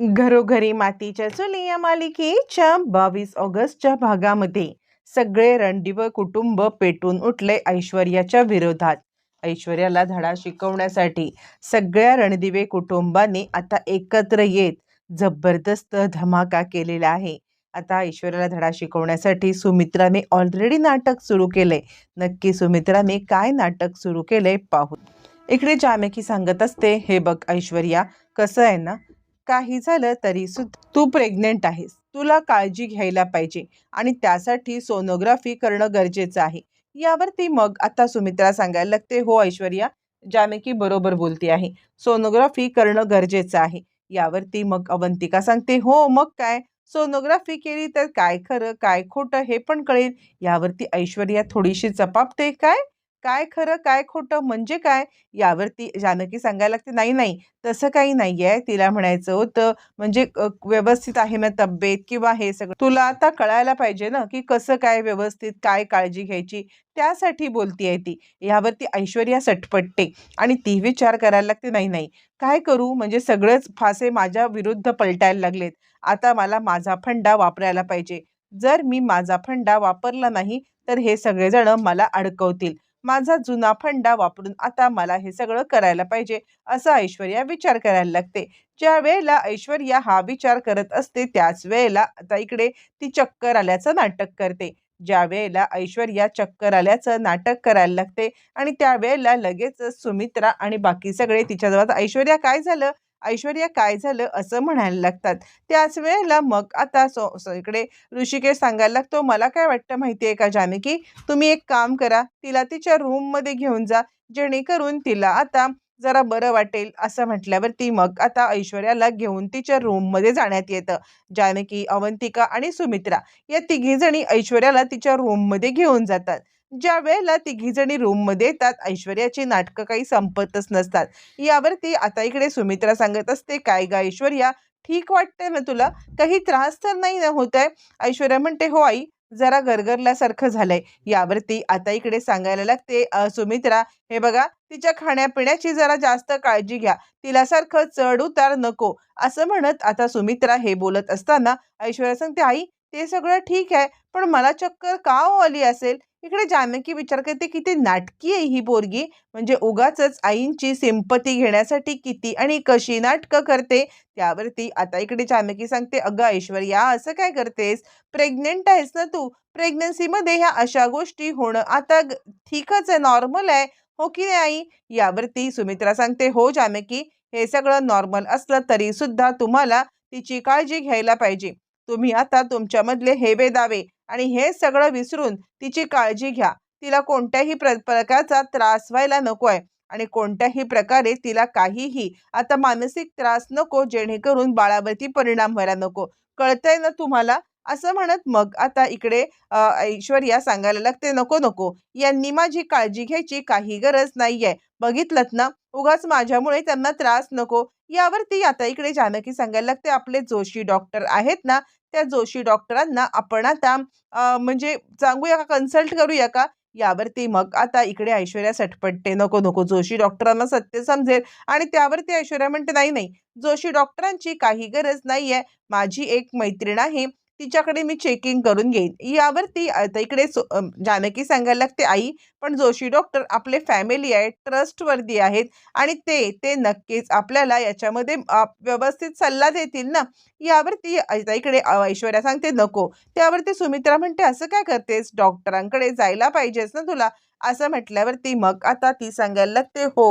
घरोघरी मातीच्या चुली या मालिकेच्या बावीस ऑगस्टच्या भागामध्ये सगळे रणदिव कुटुंब पेटून उठले ऐश्वर्याच्या विरोधात. ऐश्वर्याला धडा शिकवण्यासाठी सगळ्या रणदिवे कुटुंबांनी आता एकत्र येत जबरदस्त धमाका केलेला आहे. आता ऐश्वर्याला धडा शिकवण्यासाठी सुमित्राने ऑलरेडी नाटक सुरू केले. नक्की सुमित्राने काय नाटक सुरू केले पाहू. इकडे जामेकी सांगत असते हे बघ ऐश्वर्या कसं आहे ना काही झालं तरी सुद्धा तू प्रेग्नेंट आहेस. तुला काळजी घ्यायला पाहिजे आणि त्यासाठी सोनोग्राफी करणं गरजेचं आहे. यावरती मग आता सुमित्रा सांगायला लागते हो ऐश्वर्या जानकी बरोबर बोलते आहे. सोनोग्राफी करणं गरजेचं आहे. यावरती मग अवंतिका सांगते हो मग काय? सोनोग्राफी केली तर काय खरं काय खोटं हे पण कळेल. यावरती ऐश्वर्या थोडीशी चपापते काय? काय खरं काय खोटं म्हणजे काय? यावरती जानकी सांगायला लागते नाही नाही तसं काही नाही आहे तिला म्हणायचं होतं म्हणजे व्यवस्थित आहे ना तब्येत किंवा हे सगळं? तुला आता कळायला पाहिजे ना की कसं काय व्यवस्थित काय काळजी घ्यायची त्यासाठी बोलतीये ती. यावरती ऐश्वर्या सटपटते आणि ती विचार करायला लागते नाही नाही काय करू? म्हणजे सगळंच फासे माझ्या विरुद्ध पलटायला लागलेत. आता मला माझा फंडा वापरायला पाहिजे. जर मी माझा फंडा वापरला नाही तर हे सगळेजण मला अडकवतील. माझा जुना फंडा वापरून आता मला हे सगळं करायला पाहिजे असं ऐश्वर्या विचार करायला लागते. ज्या वेळेला ऐश्वर्या हा विचार करत असते त्याच वेळेला आता इकडे ती चक्कर आल्याचं नाटक करते. ज्या वेळेला ऐश्वर्या चक्कर आल्याचं नाटक करायला लागते आणि त्यावेळेला लगेच सुमित्रा आणि बाकी सगळे तिच्याजवळ ऐश्वर्या काय झालं? ऐश्वर्या काय झालं असं म्हणायला लागतात. त्याच वेळेला मग आता सो इकडे ऋषिकेश सांगायला लागतो मला काय वाटतं माहिती आहे का जानकी? तुम्ही एक काम करा तिला तिच्या रूममध्ये घेऊन जा जेणेकरून तिला आता जरा बरं वाटेल असं म्हटल्यावरती मग आता ऐश्वर्याला घेऊन तिच्या रूममध्ये जाण्यात येतं. जानकी अवंतिका आणि सुमित्रा या तिघीजणी ऐश्वर्याला तिच्या रूममध्ये घेऊन जातात. ज्या वेळेला तिघीजणी रूममध्ये येतात ऐश्वर्याची नाटकं काही संपतच नसतात. यावरती आता इकडे सुमित्रा सांगत असते काय ग ऐश्वर्या? ठीक वाटतंय ना तुला? काही त्रास तर नाही ना होत आहे? ऐश्वर्या म्हणते हो आई जरा गरगरल्यासारखं झालंय. यावरती आता इकडे सांगायला लागते सुमित्रा हे बघा तिच्या खाण्यापिण्याची जरा जास्त काळजी घ्या. तिला सारखं चढ उतार नको. असं म्हणत आता सुमित्रा हे बोलत असताना ऐश्वर्या सांगते आई ते सगळं ठीक आहे पण मला चक्कर का हो आली असेल? इकडे जानकी विचार करते किती नाटकी आहे ही पोरगी? म्हणजे उगाच आईंची सिंपती घेण्यासाठी किती आणि कशी नाटकं करते? त्यावरती आता इकडे जानकी सांगते अगं ऐश्वर्या असं काय करतेस? प्रेग्नेंट आहेस ना तू? प्रेग्नन्सीमध्ये ह्या अशा गोष्टी होणं आता ठीकच आहे नॉर्मल आहे. हो की नाही आई? यावरती सुमित्रा सांगते हो जानकी हे सगळं नॉर्मल असलं तरी सुद्धा तुम्हाला तिची काळजी घ्यायला पाहिजे. तुम्ही आता तुमच्यामधले हेवे दावे आणि हे सगळं विसरून तिची काळजी घ्या. तिला कोणत्याही प्र प्रकारचा त्रास व्हायला नको आहे आणि कोणत्याही प्रकारे तिला काहीही आता मानसिक त्रास नको जेणेकरून बाळावरती परिणाम व्हायला नको. कळतंय ना तुम्हाला? असं म्हणत मग आता इकडे ऐश्वर्या सांगायला लागते नको नको. यांनी माझी काळजी घ्यायची काही गरज नाहीये. बघितलत ना? उगाच माझ्यामुळे त्यांना त्रास नको. यावरती आता इकडे जानकी सांगायला लागते आपले जोशी डॉक्टर आहेत ना त्या जोशी डॉक्टरांना आपण आता म्हणजे सांगूया का कन्सल्ट करूया का? यावरती मग आता इकडे ऐश्वर्या सटपटते नको नको जोशी डॉक्टरांना सत्य समजेल आणि त्यावरती ऐश्वर्या म्हणते नाही नाही जोशी डॉक्टरांची काही गरज नाही आहे माझी एक मैत्रीण आहे तिच्याकडे मी चेकिंग करून घेईन. यावरती आता इकडे सो- जानकी सांगायला लागते आई पण जोशी डॉक्टर आपले फॅमिली आहे ट्रस्टवर्दी आहेत आणि ते ते नक्कीच आपल्याला याच्यामध्ये व्यवस्थित सल्ला देतील ना? यावरती आता इकडे ऐश्वर्या सांगते नको. त्यावरती सुमित्रा म्हणते असं काय करतेस? डॉक्टरांकडे जायला पाहिजेस ना तुला. असं म्हटल्यावरती मग आता ती सांगायला लागते हो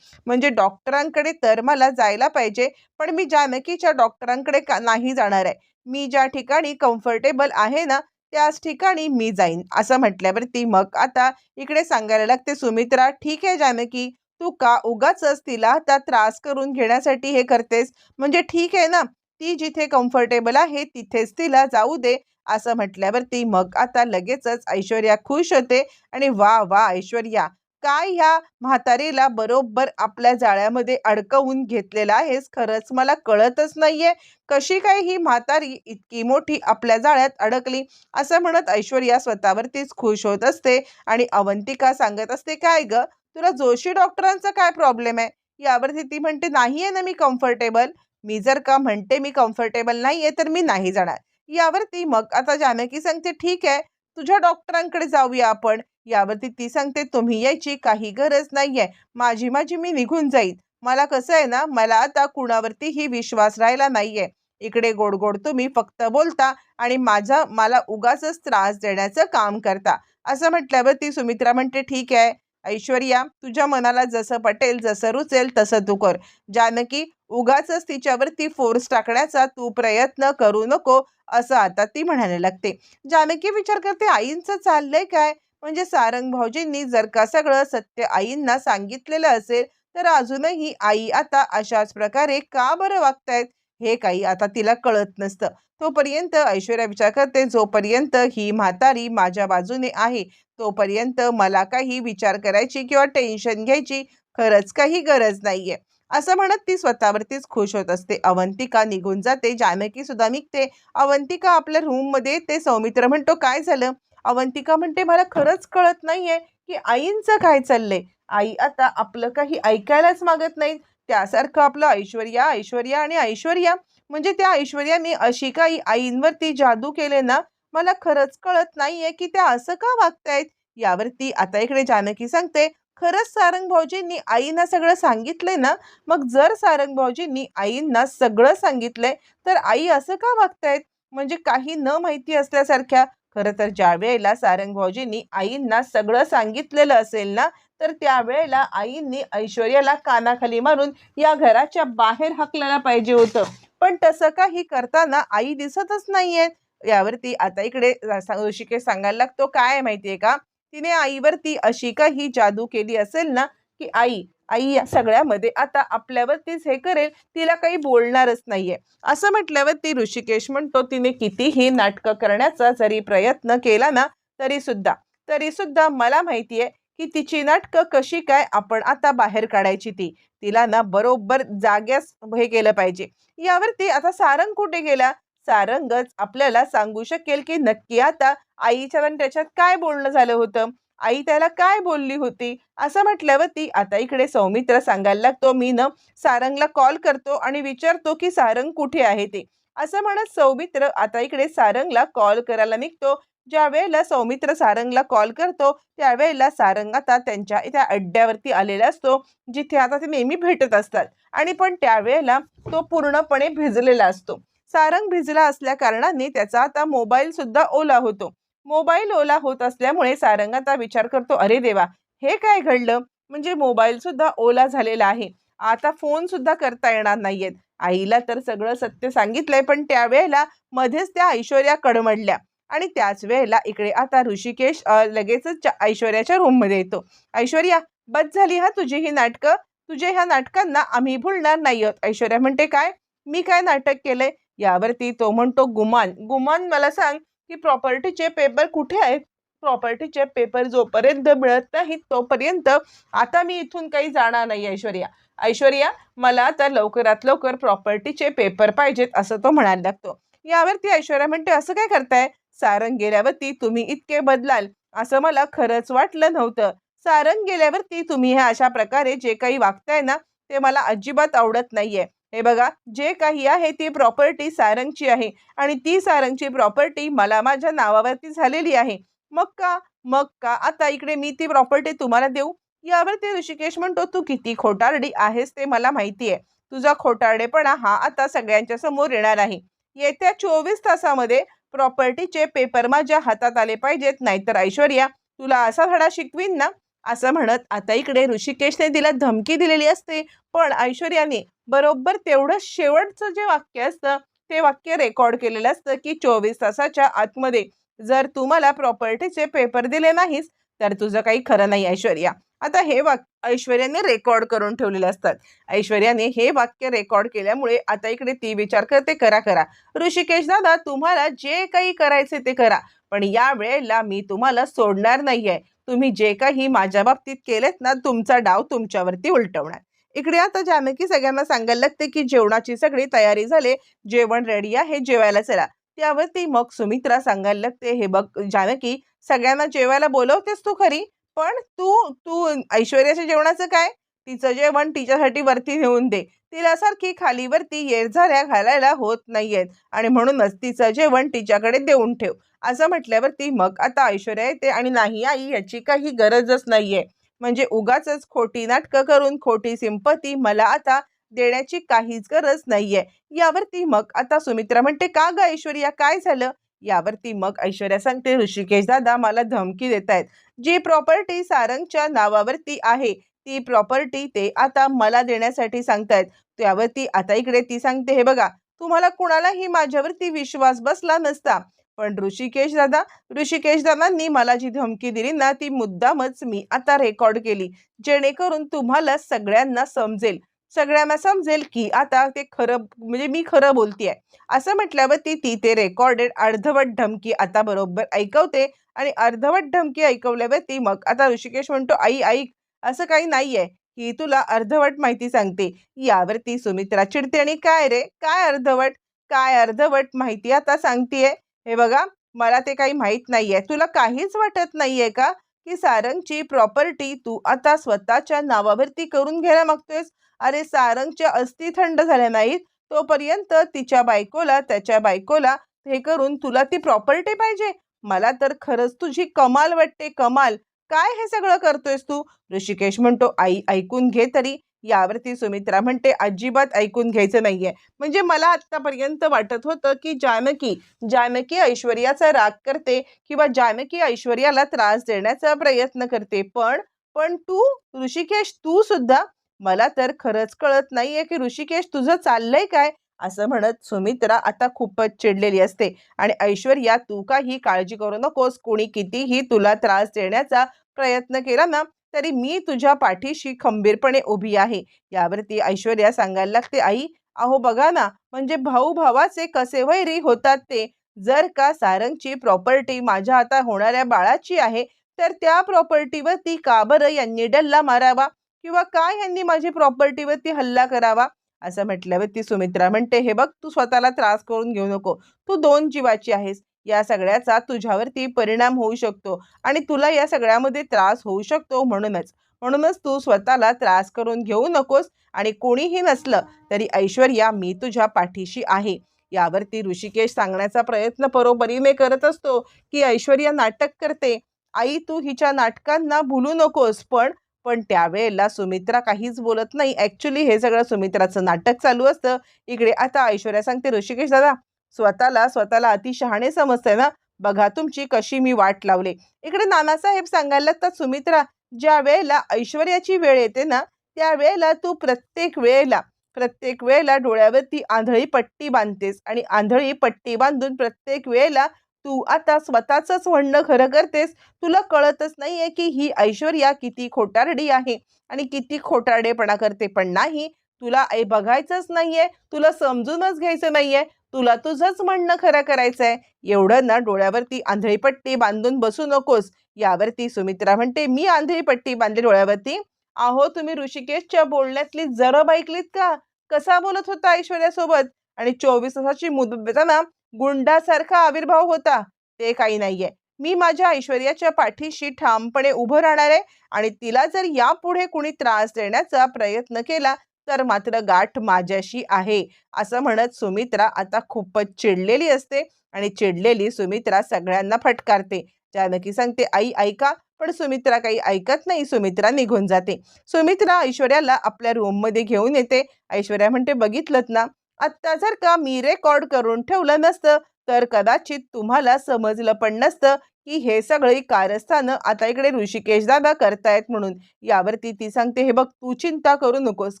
म्हणजे डॉक्टरांकडे तर मला जायला पाहिजे पण मी जानकीच्या डॉक्टरांकडे का नाही जाणार आहे. मी ज्या ठिकाणी कम्फर्टेबल आहे ना त्याच ठिकाणी मी जाईन. असं म्हटल्यावरती मग आता इकडे सांगायला लागते सुमित्रा ठीक आहे जानकी तू का उगाच तिला त्या त्रास करून घेण्यासाठी हे करतेस? म्हणजे ठीक आहे ना ती जिथे कम्फर्टेबल आहे तिथेच तिला जाऊ दे. असं म्हटल्यावरती मग आता लगेचच ऐश्वर्या खुश होते आणि वा वा ऐश्वर्या काय ह्या म्हातारीला बरोबर आपल्या जाळ्यामध्ये अडकवून घेतलेला आहेस खरंच मला कळतच नाहीये. कशी काय ही म्हातारी इतकी मोठी आपल्या जाळ्यात अडकली? असं म्हणत ऐश्वर्या स्वतःवरतीच खुश होत असते आणि अवंतिका सांगत असते काय ग? तुला जोशी डॉक्टरांचा काय प्रॉब्लेम आहे? यावरती ती म्हणते नाही आहे ना मी कम्फर्टेबल. मी जर का म्हणते मी कम्फर्टेबल नाहीये तर मी नाही जाणार. यावरती मग आता जानकी सांगते ठीक आहे. तुझ्या डॉक्टरांकडे जाऊया आपण. यावरती ती सांगते तुम्ही यायची काही गरज नाहीये. माझी माझी मी निघून जाईन. मला कसं आहे ना मला आता कुणावरतीही विश्वास राहिला नाहीये. इकडे गोड गोड तुम्ही फक्त बोलता आणि माझा मला उगाच त्रास देण्याचं काम करता. असं म्हटल्यावर ती सुमित्रा म्हणते ठीक आहे. ऐश्वर्या तुझ्या मनाला जसं पटेल जसं रुचेल तसं तू कर. जानकी उगाच तिच्यावरती फोर्स टाकण्याचा तू प्रयत्न करू नको असं आता ती म्हणायला लागते. जानकी विचार करते आईंचं चाललंय काय? म्हणजे सारंग भाऊजींनी जर का सगळं सत्य आईंना सांगितलेलं असेल तर अजूनही आई आता अशाच प्रकारे का बरं वागतायत हे काही आता तिला कळत नसतं. तोपर्यंत ऐश्वर्या विचार करते जोपर्यंत ही म्हातारी माझ्या बाजूने आहे तोपर्यंत मला काही विचार करायची किंवा टेन्शन घ्यायची खरंच काही गरज नाहीये. असं म्हणत ती स्वतःवरतीच खुश होत असते. अवंतिका निघून जाते. जानकी सुद्धा निघते. अवंतिका आपल्या रूममध्ये ते सौमित्र म्हणतो काय झालं? अवंतिका म्हणते मला खरंच कळत नाहीये की आईंचं काय चाललंय. आई आता आपलं काही ऐकायलाच मागत नाही त्यासारखं आपलं ऐश्वर्या ऐश्वर्या आणि ऐश्वर्या. म्हणजे त्या ऐश्वर्याने अशी काही आईंवरती जादू केले ना मला खरंच कळत नाहीये की त्या असं का वागतायत. यावरती आता इकडे जानकी सांगते खरंच सारंग भाऊजींनी आईंना सगळं सांगितलंय ना? मग जर सारंग भाऊजींनी आईंना सगळं सांगितलंय तर आई असं का वागतायत? म्हणजे काही न माहिती असल्यासारख्या खरं तर ज्या वेळेला सारंग भाऊजींनी आईंना सगळं सांगितलेलं असेल ना तर त्यावेळेला आईंनी ऐश्वर्याला कानाखाली मारून या घराच्या बाहेर हकलायला पाहिजे होतं. पण तसं काही करताना आई दिसतच नाहीये. यावरती आता इकडे ऋषिकेश सांगायला लागतो. काय आहे माहितीये का? तिने आईवरती अशी काही जादू केली असेल ना की आई आई या सगळ्यामध्ये आता आपल्यावरतीच हे करेल तिला काही बोलणारच नाहीये. असं म्हटल्यावर ती ऋषिकेश म्हणतो तिने कितीही नाटकं करण्याचा जरी प्रयत्न केला ना तरी सुद्धा तरी सुद्धा मला माहितीये की तिची नाटकं कशी काय आपण आता बाहेर काढायची ती. तिला ना बरोबर जाग्यास हे केलं पाहिजे. यावरती आता सारंग कुठे गेला? सारंगच आपल्याला सांगू शकेल की नक्की आता आईच्या आणि त्याच्यात काय बोलणं झालं होतं? आई त्याला काय बोलली होती? असं म्हटल्यावर ती आता इकडे सौमित्र सांगायला लागतो मी न सारंगला कॉल करतो आणि विचारतो की सारंग कुठे आहे ते? असं म्हणत सौमित्र आता इकडे सारंगला कॉल करायला निघतो. ज्या वेळेला सौमित्र सारंगला कॉल करतो त्यावेळेला सारंग आता त्यांच्या त्या अड्ड्यावरती आलेला असतो जिथे आता ते नेहमी भेटत असतात. आणि पण त्यावेळेला तो पूर्णपणे भिजलेला असतो. सारंग भिजला असल्या कारणाने त्याचा आता मोबाईल सुद्धा ओला होतो. मोबाईल ओला होत असल्यामुळे सारंग आता विचार करतो अरे देवा हे काय घडलं? म्हणजे मोबाईल सुद्धा ओला झालेला आहे. आता फोन सुद्धा करता येणार नाहीयेत. आईला तर सगळं सत्य सांगितलंय पण त्यावेळेला मध्येच त्या ऐश्वर्या कडमडल्या. आणि त्याच वेळेला इकडे आता ऋषिकेश लगेचच ऐश्वर्याच्या रूममध्ये येतो. ऐश्वर्या बस झाली हा तुझी ही नाटकं? तुझे ह्या नाटकांना आम्ही भुलणार नाही आहोत ऐश्वर्या म्हणते काय? मी काय नाटक केलंय? यावरती तो म्हणतो गुमान. गुमान मला सांग की प्रॉपर्टीचे पेपर कुठे आहेत? प्रॉपर्टीचे पेपर जोपर्यंत मिळत नाहीत तोपर्यंत आता मी इथून काही जाणार नाही ऐश्वर्या. ऐश्वर्या मला आता लवकरात लवकर प्रॉपर्टीचे पेपर पाहिजेत असं तो म्हणायला लागतो. यावरती ऐश्वर्या म्हणते असं काय करताय? सारंग गेल्यावरती तुम्ही इतके बदलाल. असं मला खरंच वाटलं नव्हतं. सारंग गेल्यावरती तुम्ही ह्या अशा प्रकारे जे काही वागताय ना ते मला अजिबात आवडत नाहीये. हे बघा जे काही आहे ती प्रॉपर्टी सारंगची आहे आणि ती सारंगची प्रॉपर्टी मला माझ्या नावावरती झालेली आहे. मग का? मग का? आता इकडे मी ती प्रॉपर्टी तुम्हाला देऊ. यावरती ऋषिकेश म्हणतो तू किती खोटारडी आहेस ते मला माहिती आहे. तुझा खोटारडेपणा हा आता सगळ्यांच्या समोर येणार आहे. येत्या चोवीस तासामध्ये प्रॉपर्टीचे पेपर माझ्या हातात आले पाहिजेत नाहीतर ऐश्वर्या तुला असा धडा शिकवीन ना. असं म्हणत आता इकडे ऋषिकेशने तिला धमकी दिलेली असते पण ऐश्वर्याने बरोबर तेवढं शेवटचं जे वाक्य असतं ते वाक्य रेकॉर्ड केलेलं असतं की चोवीस तासाच्या आतमध्ये जर तू मला प्रॉपर्टीचे पेपर दिले नाहीस तर तुझं काही खरं नाही ऐश्वर्या. आता हे वाक्य ऐश्वर्याने रेकॉर्ड करून ठेवलेले असतात. ऐश्वर्याने हे वाक्य रेकॉर्ड केल्यामुळे आता इकडे ती विचार करते करा करा. ऋषिकेश दादा तुम्हाला जे काही करायचे ते करा. पण या वेळेला मी तुम्हाला सोडणार नाहीये. तुम्ही जे काही माझ्या बाबतीत केलेत ना तुमचा डाव तुमच्यावरती उलटवणार. इकडे आता जानकी सगळ्यांना सांगायला लागते की जेवणाची सगळी तयारी झाली. जेवण रेडी आहे जेवायला चला. त्यावरती मग सुमित्रा सांगायला लागते हे बघ जानकी सगळ्यांना जेवायला बोलवतेस तू खरी पण तू तू ऐश्वर्याच्या जेवणाचं काय? तिचं जेवण तिच्यासाठी वरती नेऊन दे. तिला सारखी खालीवरती येरझाऱ्या घालायला होत नाहीयेत आणि म्हणूनच तिचं जेवण तिच्याकडे देऊन ठेव. असं म्हटल्यावरती मग आता ऐश्वर्या येते आणि नाही आई याची काही गरजच नाहीये. म्हणजे उगाच खोटी नाटकं करून खोटी सिंपती मला आता देण्याची काहीच गरज नाहीये. यावरती मग आता सुमित्रा म्हणते का ग ऐश्वर्या? काय झालं? यावरती मग ऐश्वर्या सांगते ऋषिकेश दादा मला धमकी देत आहेत जी प्रॉपर्टी सारंगच्या नावावरती आहे ती प्रॉपर्टी ते आता मला देण्यासाठी सांगतायत. त्यावरती आता इकडे ती सांगते हे बघा तुम्हाला कुणालाही माझ्यावरती विश्वास बसला नसता. पण ऋषिकेश दादा ऋषिकेश दादांनी मला जी धमकी दिली ना ती मुद्दामच मी आता रेकॉर्ड केली. जेणेकरून तुम्हाला सगळ्यांना समजेल. सगळ्यांना समजेल की आता ते खरं म्हणजे मी खरं बोलतीये. असं म्हटल्यावरती ती ते रेकॉर्डेड अर्धवट धमकी आता बरोबर ऐकवते आणि अर्धवट धमकी ऐकवल्यावरती मग आता ऋषिकेश म्हणतो आई ऐक असं काही नाहीये. की तुला अर्धवट माहिती सांगते. यावरती सुमित्रा चिडते आणि काय रे? काय अर्धवट? काय अर्धवट माहिती आता सांगतेय? हे बघा मला ते काही माहीत नाहीये. तुला काहीच वाटत नाहीये का? की सारंगची प्रॉपर्टी तू आता स्वतःच्या नावावरती करून घ्यायला मागतोयस? अरे सारंगच्या अस्थि थंड झाल्या नाहीत तोपर्यंत तिच्या बायकोला त्याच्या बायकोला हे करून तुला ती प्रॉपर्टी पाहिजे? मला तर खरंच तुझी कमाल वाटते कमाल. काय हे सगळं करतोयस तू? ऋषिकेश म्हणतो आई ऐकून घे तरी. यावरती सुमित्रा म्हणते अजिबात ऐकून घ्यायचं नाहीये. म्हणजे मला आतापर्यंत वाटत होतं की जानकी जानकी ऐश्वर्याचा राग करते किंवा जानकी ऐश्वर्याला त्रास देण्याचा प्रयत्न करते. पण पण तू ऋषिकेश तू सुद्धा मला तर खरंच कळत नाहीये की ऋषिकेश तुझं चाललंय काय? असं म्हणत सुमित्रा आता खूपच चिडलेली असते. आणि ऐश्वर्या तू काही काळजी करू नकोस. कोणी कितीही तुला त्रास देण्याचा प्रयत्न केला ना तरी मी तुझ्या पाठीशी खंबीरपणे उभी आहे. यावरती ऐश्वर्या सांगायला लागते आई अहो बघा ना म्हणजे भाऊ भावाचे कसे वैरी होतात ते. जर का सारंगची प्रॉपर्टी माझ्या आता होणाऱ्या बाळाची आहे तर त्या प्रॉपर्टीवरती का बरं यांनी डल्ला मारावा? किंवा काय ह्यांनी माझी प्रॉपर्टीवरती हल्ला करावा? असं म्हटल्यावर ती सुमित्रा म्हणते हे बघ तू स्वतःला त्रास करून घेऊ नको. तू दोन जीवाची आहेस. या सगळ्याचा तुझ्यावरती परिणाम होऊ शकतो आणि तुला या सगळ्यामध्ये त्रास होऊ शकतो म्हणूनच. म्हणूनच तू स्वतःला त्रास करून घेऊ नकोस आणि कोणीही नसलं तरी ऐश्वर्या मी तुझ्या पाठीशी आहे. यावरती ऋषिकेश सांगण्याचा प्रयत्न परोपरीने करत असतो की ऐश्वर्या नाटक करते. आई तू हिच्या नाटकांना भुलू नकोस पण पण त्यावेळेला सुमित्रा काहीच बोलत नाही. ऍक्च्युली हे सगळं सुमित्राचं नाटक चालू असतं. इकडे आता ऐश्वर्या सांगते ऋषिकेश दादा स्वतःला स्वतःला अति शहाणे समजते ना? बघा तुमची कशी मी वाट लावले. इकडे नानासाहेब सांगायला तर सुमित्रा ज्या वेळेला ऐश्वर्याची वेळ येते ना त्या वेळेला तू प्रत्येक वेळेला प्रत्येक वेळेला डोळ्यावरती आंधळी पट्टी बांधतेस आणि आंधळी पट्टी बांधून प्रत्येक वेळेला तू आता स्वतःचंच म्हणणं खरं करतेस. तुला कळतच नाहीये की ही ऐश्वर्या किती खोटारडी आहे आणि किती खोटारडेपणा करते. पण नाही तुला आई बघायचंच नाहीये. तुला समजूनच घ्यायचं नाहीये. तुला तुझंच म्हणणं खरं करायचंय. एवढं ना डोळ्यावरती आंधळी पट्टी बांधून बसू नकोस. यावरती सुमित्रा म्हणते मी आंधळी पट्टी बांधली डोळ्यावरती? अहो तुम्ही ऋषिकेशच्या बोलण्यातली जरब ऐकलीत का? कसा बोलत होता ऐश्वर्यासोबत? आणि चोवीस तासाची मुदत देताना गुंडासारखा आविर्भाव होता. ते काही नाहीये. मी माझ्या ऐश्वर्याच्या पाठीशी ठामपणे उभं राहणार आहे आणि तिला जर यापुढे कुणी त्रास देण्याचा प्रयत्न केला तर मात्र गाठ माझ्याशी आहे असं म्हणत सुमित्रा आता खूपच चिडलेली असते आणि चिडलेली सुमित्रा सगळ्यांना फटकारते. जानकी सांगते आई ऐका. पण सुमित्रा काही ऐकत नाही. सुमित्रा निघून जाते. सुमित्रा ऐश्वर्याला आपल्या रूममध्ये घेऊन येते. ऐश्वर्या म्हणते बघितलं ना आत्ता जर का मी रेकॉर्ड करून ठेवलं नसतं तर कदाचित तुम्हाला समजलं पण नसतं की हे सगळी कारस्थानं आता इकडे ऋषिकेश दादा करतायत म्हणून. यावरती ती सांगते हे बघ तू चिंता करू नकोस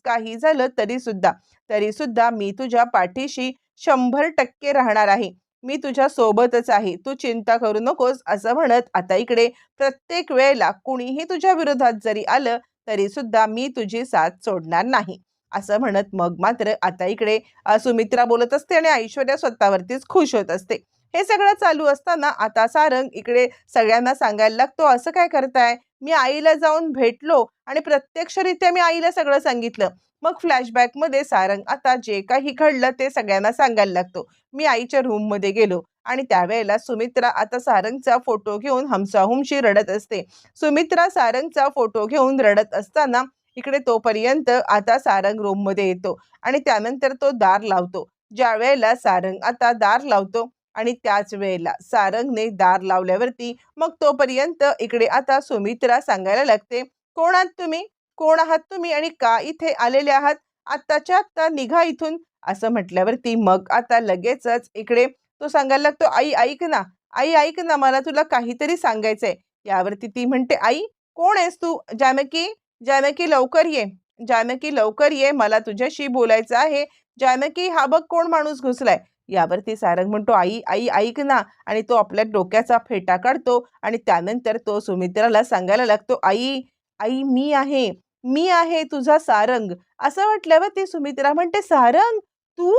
काही झालं तरी सुद्धा. तरी सुद्धा मी तुझ्या पाठीशी शंभर टक्के राहणार आहे. मी तुझ्या सोबतच आहे. तू चिंता करू नकोस असं म्हणत आता इकडे प्रत्येक वेळेला कुणीही तुझ्या विरोधात जरी आलं तरी सुद्धा मी तुझी साथ सोडणार नाही. असं म्हणत मग मात्र आता इकडे सुमित्रा बोलत असते आणि ऐश्वर्या स्वतःवरतीच खुश होत असते. हे सगळं चालू असताना आता सारंग इकडे सगळ्यांना सांगायला लागतो असं काय करताय? मी आईला जाऊन भेटलो आणि प्रत्यक्षरित्या मी आईला सगळं सांगितलं. मग फ्लॅशबॅकमध्ये सारंग आता जे काही घडलं ते सगळ्यांना सांगायला लागतो. मी आईच्या रूममध्ये गेलो आणि त्यावेळेला सुमित्रा आता सारंगचा फोटो घेऊन हमसाहुमशी रडत असते. सुमित्रा सारंगचा फोटो घेऊन रडत असताना इकडे तोपर्यंत आता सारंग रूममध्ये येतो आणि त्यानंतर तो दार लावतो. ज्या वेळेला सारंग आता दार लावतो आणि त्याच वेळेला सारंगने दार लावल्यावरती मग तोपर्यंत इकडे आता सुमित्रा सांगायला लागते कोण आहात तुम्ही? कोण आहात तुम्ही आणि का इथे आलेले आहात? आत्ताच्या आत्ता निघा इथून. असं म्हटल्यावरती मग आता लगेचच इकडे तो सांगायला लागतो आई ऐक ना आई ऐक ना मला तुला काहीतरी सांगायचंय. यावरती ती म्हणते आई कोण आहेस तू? जानकी जानकी लवकर ये. जानकी लवकर ये. मला तुझ्याशी बोलायचं आहे. जानकी हा बघ कोण माणूस घुसलाय. यावरती सारंग म्हणतो आई आई ऐक ना. आणि तो आपल्या डोक्याचा फेटा काढतो आणि त्यानंतर तो सुमित्राला सांगायला लागतो आई आई मी आहे. मी आहे तुझा सारंग. असं म्हटल्यावर ती सुमित्रा म्हणते सारंग तू?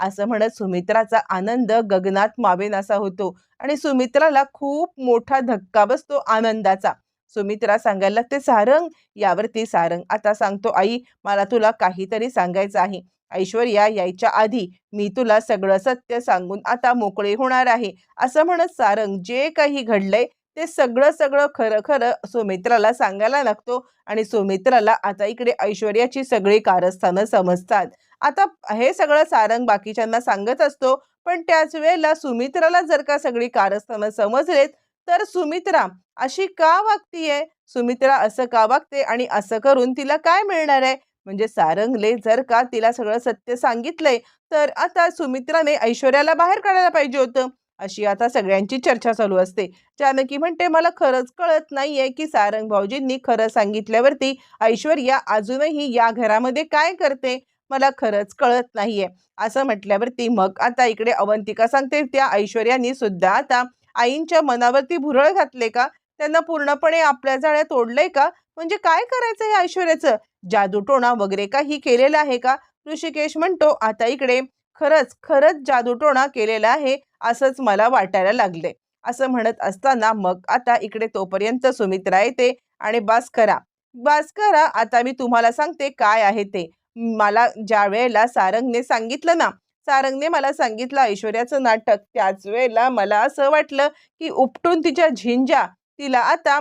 असं म्हणत सुमित्राचा आनंद गगनात मावेनासा होतो आणि सुमित्राला खूप मोठा धक्का बसतो आनंदाचा. सुमित्रा सांगायला लागते सारंग? यावरती सारंग. आता सांगतो आई मला तुला काहीतरी सांगायचं आहे. ऐश्वर्या यायच्या आधी मी तुला सगळं सत्य सांगून आता मोकळे होणार आहे. असं म्हणत सारंग जे काही घडलंय ते सगळं सगळं खरं खरं सुमित्राला सांगायला लागतो आणि सुमित्राला आता इकडे ऐश्वर्याची सगळी कारस्थानं समजतात. आता हे सगळं सारंग बाकीच्यांना सांगत असतो पण त्याच वेळेला सुमित्राला जर का सगळी कारस्थानं समजलेत तर सुमित्रा अशी का वागतीये सुमित्रा असं का वागते आणि असं करून तिला काय मिळणार आहे? म्हणजे सारंगले जर का तिला सगळं सत्य सांगितलंय तर आता सुमित्राने ऐश्वर्याला बाहेर काढायला पाहिजे होतं. अशी आता सगळ्यांची चर्चा चालू असते. जानकी म्हणते मला खरंच कळत नाहीये की सारंग भाऊजींनी खरं सांगितल्यावरती ऐश्वर्या अजूनही या घरामध्ये काय करते? मला खरंच कळत नाहीये. असं म्हटल्यावरती मग आता इकडे अवंतिका सांगते त्या ऐश्वर्यानी सुद्धा आता आईंच्या मनावरती भुरळ घातले का? त्यांना पूर्णपणे आपल्या जाळ्या तोडलंय का? म्हणजे काय करायचं हे ऐश्वर्याचं? जादूटोणा वगैरे काही केलेला आहे का? ऋषिकेश म्हणतो आता इकडे खरंच खरंच जादूटोणा केलेला आहे असंच मला वाटायला लागले. असं म्हणत असताना मग आता इकडे तोपर्यंत सुमित्रा येते आणि बास करा बास करा आता मी तुम्हाला सांगते काय आहे ते. मला ज्या वेळेला सारंगने सांगितलं ना सारंगने मला सांगितलं ऐश्वर्याचं नाटक त्याच वेळेला मला असं वाटलं की उपटून तिच्या झिंजा तिला आता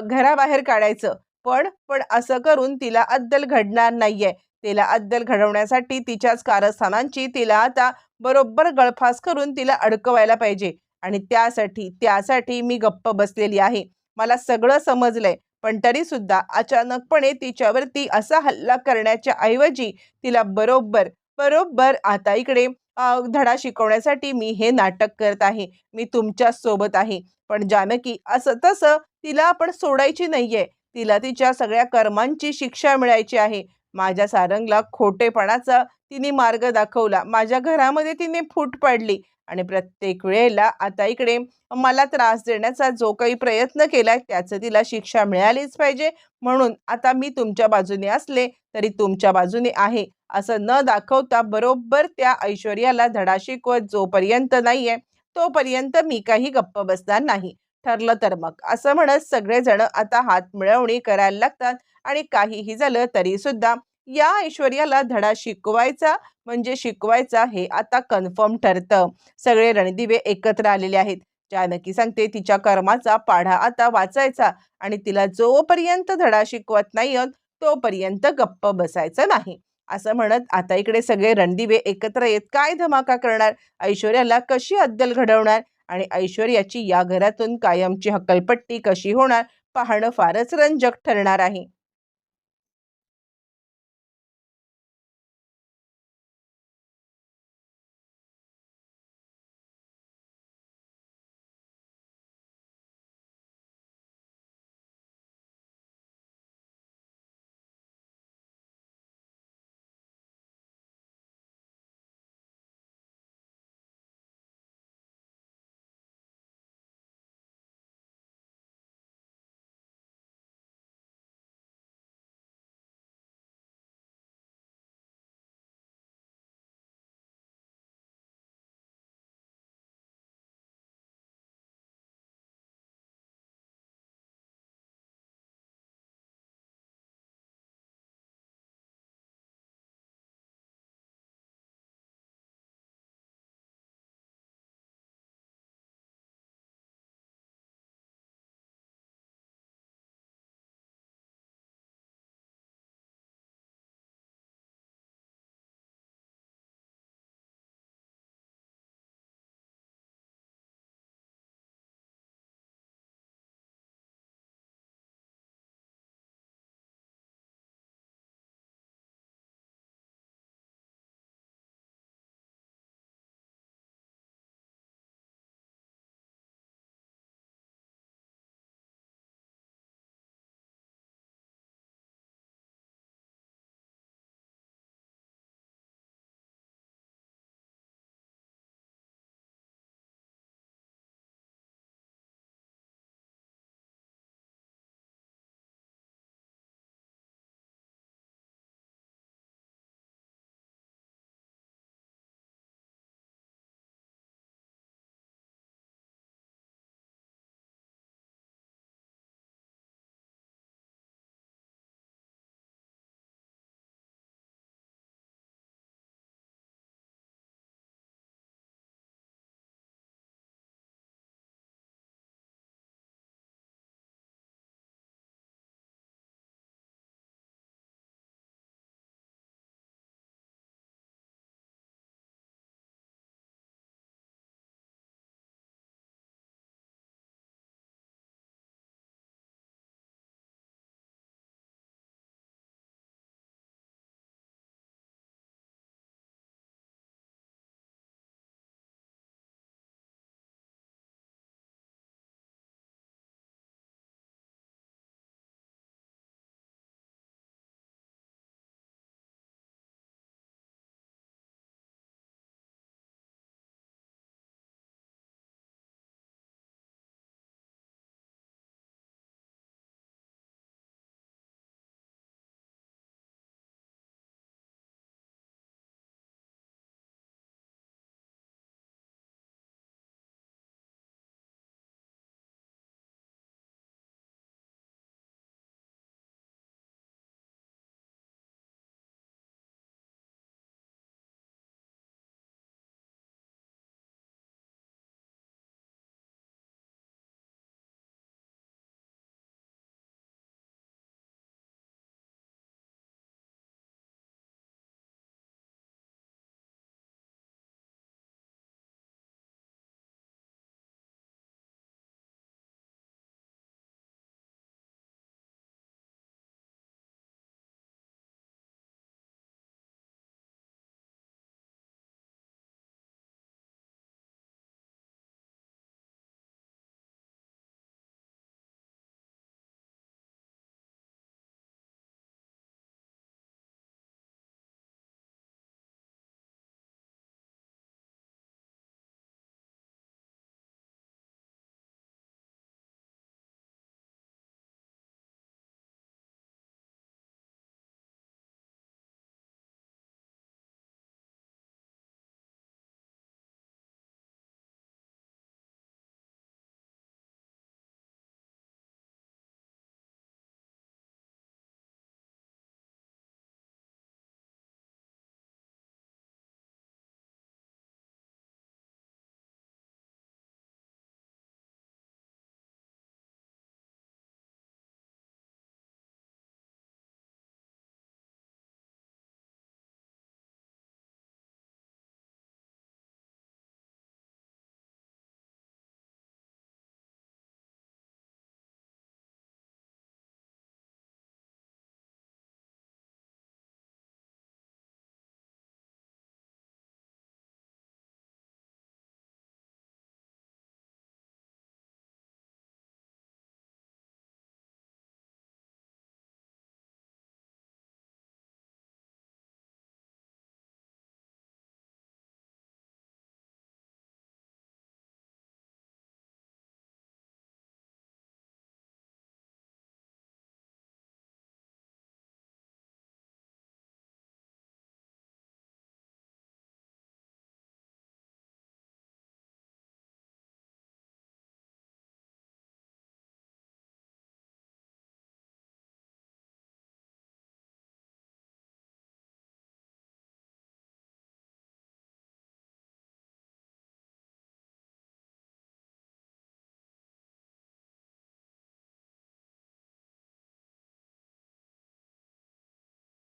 घराबाहेर काढायचं. पण पण असं करून तिला अद्दल घडणार नाहीये. तिला अद्दल घडवण्यासाठी तिच्याच कारस्थानांची तिला आता बरोबर गळफास करून तिला अडकवायला पाहिजे. आणि त्यासाठी त्यासाठी मी गप्प बसलेली आहे. मला सगळं समजलंय. पण तरी सुद्धा अचानकपणे तिच्यावरती असा हल्ला करण्याच्या ऐवजी तिला बरोबर बरोबर. आता इकडे धडा शिकवण्यासाठी मी हे नाटक करत आहे. मी तुमच्यासोबत आहे. पण जानकी असं तसं तिला आपण सोडायची नाहीये. तिला तिच्या सगळ्या कर्मांची शिक्षा मिळायची आहे. माझ्या सारंगला खोटेपणाचा तिने मार्ग दाखवला. माझ्या घरामध्ये तिने फूट पाडली. आणि प्रत्येक वेळेला आता इकडे मला त्रास देण्याचा जो काही प्रयत्न केला त्याचं तिला शिक्षा मिळालीच पाहिजे. म्हणून आता मी तुमच्या बाजूने असले तरी तुमच्या बाजूने आहे. असं न दाखवता बरोबर त्या ऐश्वर्याला धडा शिकवत जोपर्यंत नाहीये तोपर्यंत मी काही गप्प बसणार नाही. ठरलं तर मग. असं म्हणत सगळेजण आता हात मिळवणी करायला लागतात आणि काहीही झालं तरी सुद्धा या ऐश्वर्याला धडा शिकवायचा म्हणजे शिकवायचा हे आता कन्फर्म ठरतं. सगळे रणदिवे एकत्र आलेले आहेत. जानकी सांगते तिच्या कर्माचा पाढा आता वाचायचा आणि तिला जोपर्यंत धडा शिकवत नाही तोपर्यंत गप्प बसायचं नाही. असं म्हणत आता इकडे सगळे रणदिवे एकत्र येत काय धमाका करणार? ऐश्वर्याला कशी अद्दल घडवणार? आणि ऐश्वर्याची या घरातून कायमची हक्कलपट्टी कशी होणार? पाहणं फारच रंजक ठरणार आहे.